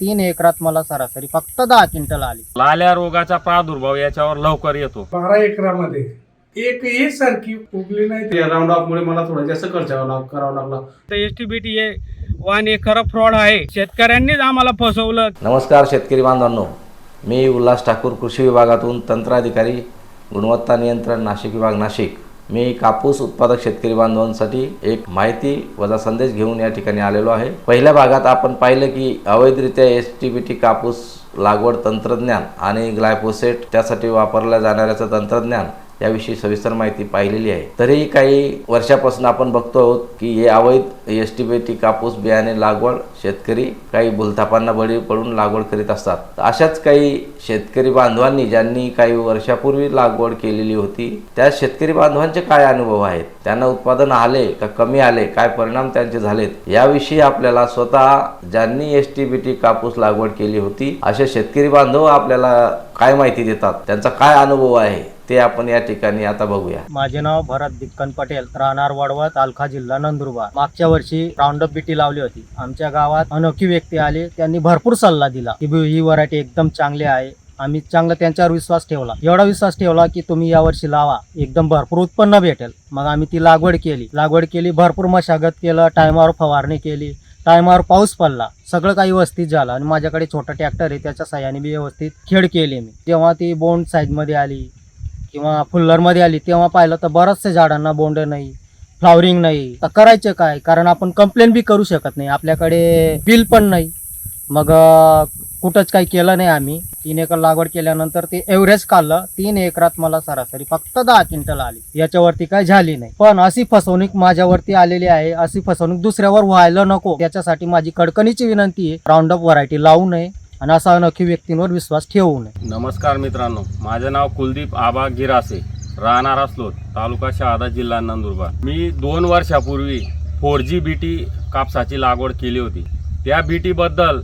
तीन एकरात मला सरासरी फक्त दहा क्विंटल आली. लाल्या रोगाचा प्रादुर्भाव याच्यावर लवकर येतो. बारा एकरामध्ये. एकही सारखी उगली नाही. या राऊंड ऑफ मुळे मला थोडा जास्त खर्च करावा करावा लागला. तर एस टी बी टी हे वाहन हे खरं फ्रॉड आहे. शेतकऱ्यांनीच आम्हाला फसवलं. नमस्कार शेतकरी बांधवांनो. मी उल्हास ठाकूर कृषी विभागातून तंत्राधिकारी गुणवत्ता नियंत्रण नाशिक विभाग नाशिक. मी कापूस उत्पादक शेतकरी बांधवांसाठी एक माहिती वजा संदेश घेऊन या ठिकाणी आलेलो आहे. पहिल्या भागात आपण पाहिलं की अवैधरित्या एस टी बी टी कापूस लागवड तंत्रज्ञान आणि ग्लायफोसेट त्यासाठी वापरल्या जाणाऱ्याचं तंत्रज्ञान याविषयी सविस्तर माहिती पाहिलेली आहे. तरीही काही वर्षापासून आपण बघतो आहोत की हे अवैध एस टी बी टी कापूस बियाणे लागवड शेतकरी काही भूलथापांना बळी पडून लागवड करीत असतात. अशाच काही शेतकरी बांधवांनी ज्यांनी काही वर्षापूर्वी लागवड केलेली होती त्या शेतकरी बांधवांचे काय अनुभव आहेत? त्यांना उत्पादन आले का कमी आले? काय परिणाम त्यांचे झालेत? याविषयी आपल्याला स्वतः ज्यांनी एस टी बी टी कापूस लागवड केली होती असे शेतकरी बांधव आपल्याला काय माहिती देतात? त्यांचा काय अनुभव आहे? ते आपण या ठिकाणी आता बघूया. माझे नाव भरत दिक्कन पटेल राहणार वडवळ तालखा जिल्हा नंदुरबार. मागच्या वर्षी राऊंडअप बीटी लावली होती. आमच्या गावात अनोखी व्यक्ती आली त्यांनी भरपूर सल्ला दिला की ही व्हरायटी एकदम चांगली आहे. आम्ही चांगला त्यांच्यावर विश्वास ठेवला. एवढा विश्वास ठेवला की तुम्ही यावर्षी लावा. एकदम भरपूर उत्पन्न भेटेल. मग आम्ही ती लागवड केली. लागवड केली भरपूर मशागत केलं टायमावर फवारणी केली. टायमावर पाऊस पडला. सगळं काही व्यवस्थित झालं आणि माझ्याकडे छोटा ट्रॅक्टर आहे त्याच्या सहाय्याने मी व्यवस्थित खेळ केली मी. जेव्हा ती बोंड साईजमध्ये आली किंवा फुल्लरमध्ये आली तेव्हा पाहिलं तर बऱ्याचशा झाडांना बोंड नाही. फ्लावरिंग नाही. तर करायचं काय? कारण आपण कंप्लेंट बी करू शकत नाही. आपल्याकडे बिल पण नाही. मग कुठंच काही केलं नाही आम्ही. तीन एकर लागवड केल्यानंतर ते एव्हरेज काढलं. तीन एकरात मला सरासरी फक्त दहा क्विंटल आली. याच्यावरती काय झाली नाही. पण अशी फसवणूक माझ्यावरती आलेली आहे. अशी फसवणूक दुसऱ्यावर व्हायला नको. त्याच्यासाठी माझी कडकणीची विनंती आहे. राऊंड अप व्हरायटी लावू नये आणि असा अनोखी व्यक्तींवर विश्वास ठेवू नये. नमस्कार मित्रांनो. माझं नाव कुलदीप आबा गिरासे. राहणार असलो तालुका शहादा जिल्हा नंदुरबार. मी दोन वर्षापूर्वी फोर जी बी टी कापसाची लागवड केली होती. त्या बी टीबद्दल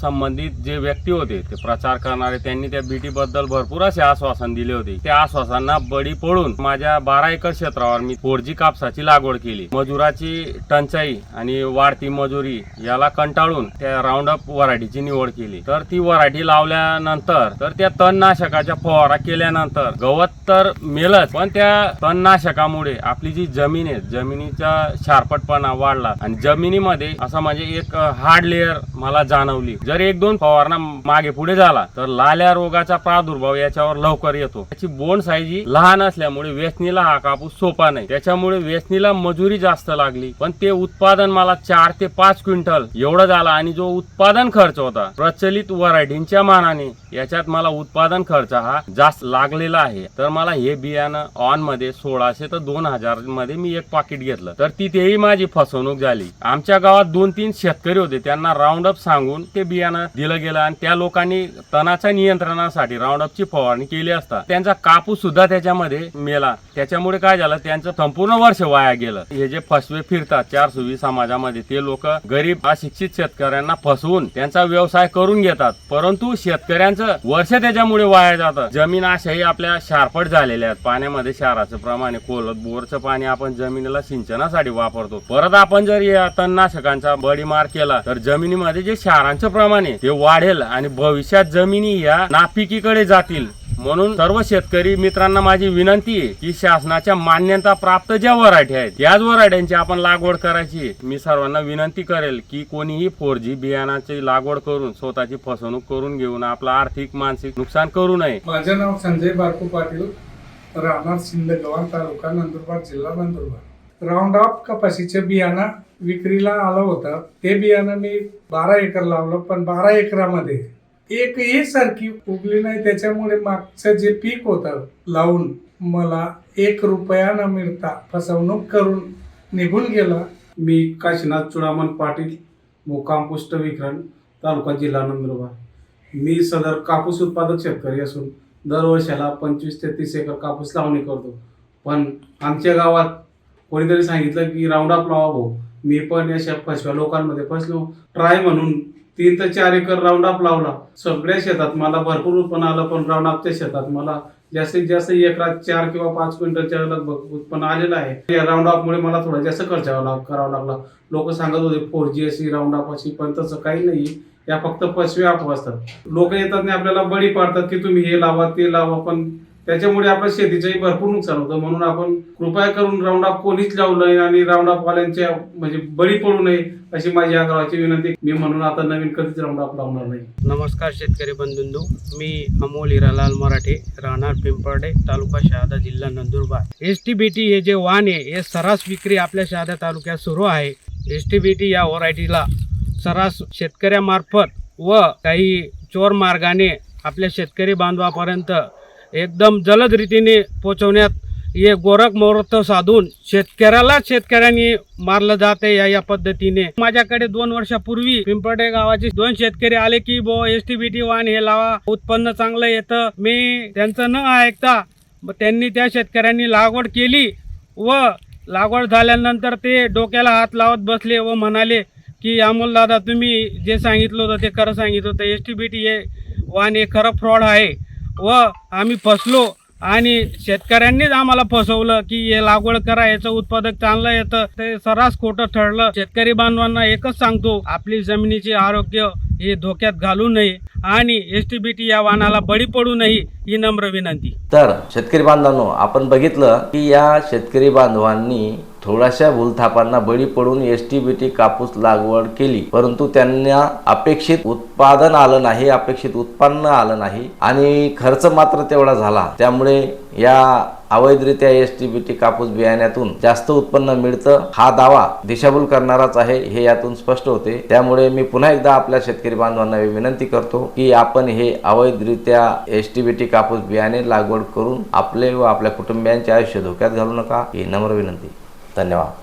संबंधित जे व्यक्ती होते ते प्रचार करणारे त्यांनी त्या बीटीबद्दल भरपूर असे आश्वासन दिले होते. त्या आश्वासनांना बळी पडून माझ्या बारा एकर क्षेत्रावर मी फोर जी कापसाची लागवड केली. मजुराची टंचाई आणि वाढती मजुरी याला कंटाळून त्या राऊंड अप वराठीची निवड केली. तर ती वराठी लावल्यानंतर तर त्या तणनाशकाच्या फवारा केल्यानंतर गवत तर मेलच पण त्या तणनाशकामुळे आपली जी जमीन आहे जमिनीचा शारपटपणा वाढला. आणि जमिनीमध्ये असं म्हणजे एक हार्ड लेअर मला जाणवली. जर एक दोन फवारणा मागे पुढे झाला तर लाल्या रोगाचा प्रादुर्भाव याच्यावर लवकर येतो. त्याची बोंड साईज ही लहान असल्यामुळे वेचणीला हा कापूस सोपा नाही. त्याच्यामुळे वेचणीला मजुरी जास्त लागली पण ते उत्पादन मला चार ते पाच क्विंटल एवढं झालं आणि जो उत्पादन खर्च होता प्रचलित व्हरायटींच्या मानाने याच्यात मला उत्पादन खर्च हा जास्त लागलेला आहे. तर मला हे बियाणं ऑनमध्ये सोळाशे तर दोन हजारमध्ये मी एक पाकिट घेतलं. तर तिथेही माझी फसवणूक झाली. आमच्या गावात दोन तीन शेतकरी होते त्यांना राऊंड अप सांगून ते बियाणं दिलं गेलं आणि त्या लोकांनी तणाच्या नियंत्रणासाठी राऊंड अपची फवारणी केली असता त्यांचा कापूस सुद्धा त्याच्यामध्ये मेला. त्याच्यामुळे काय झालं त्यांचं संपूर्ण वर्ष वाया गेलं. हे जे फसवे फिरतात चार सुवी समाजामध्ये ते लोक गरीब अशिक्षित शेतकऱ्यांना फसवून त्यांचा व्यवसाय करून घेतात. परंतु शेतकऱ्यांचं वर्ष त्याच्यामुळे वाया जातं. जमीन अशाही आपल्या शारपट झालेल्या आहेत. पाण्यामध्ये क्षाराचं प्रमाण आहे. बोरचं पाणी आपण जमिनीला सिंचनासाठी वापरतो. परत आपण जर या तणनाशकांचा बडीमार केला तर जमिनीमध्ये जे क्षारांचं प्रमाण आहे ते वाढेल आणि भविष्यात जमिनी या नापिकीकडे जातील. म्हणून सर्व शेतकरी मित्रांना माझी विनंती आहे की शासनाच्या मान्यता प्राप्त ज्या व्हरायटी आहेत त्याच व्हरायट्यांची आपण लागवड करायची मी सर्वांना विनंती करेल की कोणीही फोर जी बियाणाची लागवड करून स्वतःची फसवणूक करून घेऊन आपलं आर्थिक मानसिक नुकसान करू नये. माझं नाव संजय बारकू पाटील राहणार सिंदगव्हाण तालुका नंदुरबार जिल्हा नंदुरबार. राऊंड ऑफ कपाशीचे बियाणं विक्रीला आलं होतं. ते बियाणं मी बारा एकर लावलं पण बारा एकरामध्ये एकही सारखी उगली नाही त्याच्यामुळे मागचं जे पीक होतं लावून मला एक रुपया न मिळता फसवणूक करून निघून गेला. मी काशीनाथ चुडामन पाटील मुक्काम पुष्ट विक्रम तालुका जिल्हा नंदुरबार. मी सदर कापूस उत्पादक शेतकरी असून दरवर्षाला पंचवीस ते तीस एकर कापूस लावणी करतो. पण आमच्या गावात कोणीतरी सांगितलं की राऊंड अप लावा भाऊ. मी पण अशा फसव्या लोकांमध्ये फसलो. ट्राय म्हणून तीन ते चार एकर राऊंड अप लावला. सगळ्या शेतात मला भरपूर उत्पन्न आलं पण राऊंड अपच्या शेतात मला जास्तीत जास्त एकरात चार किंवा पाच क्विंटलच्या लगभग उत्पन्न आलेलं आहे. या राऊंड अपमुळे मला थोडा जास्त खर्च करावा लाग- करावा लागला. लोक सांगत होते फोर जी अशी राऊंड अप अशी पण तसं काही नाही. या फक्त पशवी अप असतात. लोक येतात आणि आपल्याला बळी पाडतात की तुम्ही हे लावा ते लावा पण त्याच्यामुळे आपल्या शेतीचंही भरपूर नुकसान होतं. म्हणून आपण कृपया करून राऊंड अप कोणीच लावू नये आणि राऊंड अप वाल्यांच्या म्हणजे बळी पडू नये अशी माझी या गावाची विनंती. मी म्हणून आता नवीन कधीच राऊंड अप लावणार नाही. नमस्कार शेतकरी बंधू मी अमोल हिरालाल मराठे राहणार पिंपर्डे तालुका शहादा जिल्हा Nandurbar. S T B T हे जे वाण आहे हे सरास विक्री आपल्या शहादा तालुक्यात सुरू आहे. एस टी बी टी या व्हरायटीला सरास शेतकऱ्यामार्फत व काही चोर मार्गाने आपल्या शेतकरी बांधवापर्यंत एकदम जलद रीतीने पोचवण्यात हे गोरख मुहूर्त साधून शेतकऱ्याला शेतकऱ्यांनी मारलं जाते या या पद्धतीने. माझ्याकडे दोन वर्षापूर्वी पिंपडे गावाचे दोन शेतकरी आले की बो एस टी बी टी वाहन हे लावा उत्पन्न चांगलं येतं. मी त्यांचं न ऐकता मग त्यांनी त्या शेतकऱ्यांनी लागवड केली व लागवड झाल्यानंतर ते डोक्याला हात लावत बसले व म्हणाले की अमोल दादा तुम्ही जे सांगितलं होतं ते खरं सांगितलं होतं. एस टी बी टी हे वाहन हे खरं फ्रॉड आहे. व आम्ही फसलो. आणि शेतकऱ्यांनीच आम्हाला फसवलं की हे लागवड करा याचं उत्पादक चांगलं येतं. ते सर्रास खोटं ठरलं. शेतकरी बांधवांना एकच सांगतो आपली जमिनीचे आरोग्य हे धोक्यात घालू नये आणि एस टी बी टी या वाहनाला बळी पडू नये ही नम्र विनंती. तर शेतकरी बांधवांनो आपण बघितलं की या शेतकरी बांधवांनी थोड्याशा भूलथापांना बळी पडून एस टी बी टी कापूस लागवड केली. परंतु त्यांना अपेक्षित उत्पादन आलं नाही अपेक्षित उत्पन्न आलं नाही आणि खर्च मात्र तेवढा झाला. त्यामुळे या अवैधरित्या एस टी बी टी कापूस बियाण्यातून जास्त उत्पन्न मिळतं हा दावा दिशाभूल करणाराच आहे हे यातून स्पष्ट होते. त्यामुळे मी पुन्हा एकदा आपल्या शेतकरी बांधवांना विनंती करतो की आपण हे अवैधरित्या एस टी बी टी कापूस बियाणे लागवड करून आपले व आपल्या कुटुंबियांचे आयुष्य धोक्यात घालू नका ही नम्र विनंती. धन्यवाद.